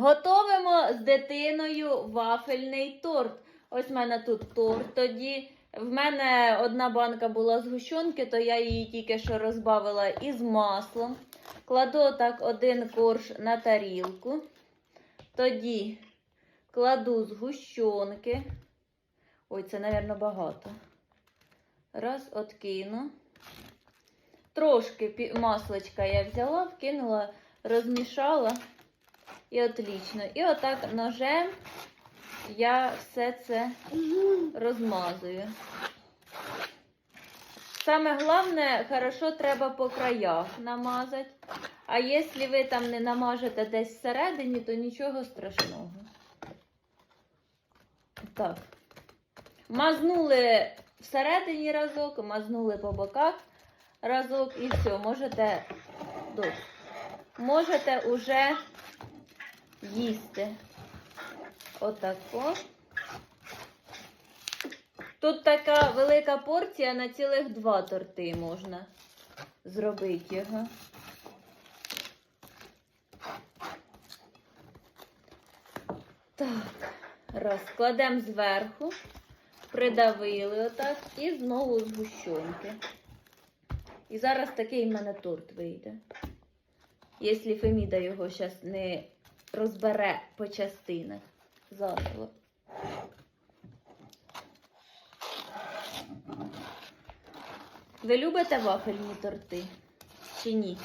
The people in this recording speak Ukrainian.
Готовимо з дитиною вафельний торт. Ось в мене тут торт тоді. В мене одна банка була згущенки, то я її тільки що розбавила із маслом. Кладу так один корж на тарілку. Тоді кладу згущенки. Ой, це, мабуть, багато. Раз, откину. Трошки масличка я взяла, вкинула, розмішала. І отлично. І отак ножем я все це розмазую. Саме головне, хорошо треба по краях намазати. А якщо ви там не намажете десь всередині, то нічого страшного. Так. Мазнули всередині разок, мазнули по боках разок і все, можете, можете уже їсти. Отако. Тут така велика порція на цілих два торти можна зробити його. Так, розкладемо зверху, придавили отак і знову згущенки. І зараз такий в мене торт вийде. Якщо Феміда його зараз не розбере по частинах заново. Ви любите вафельні торти? Чи ні?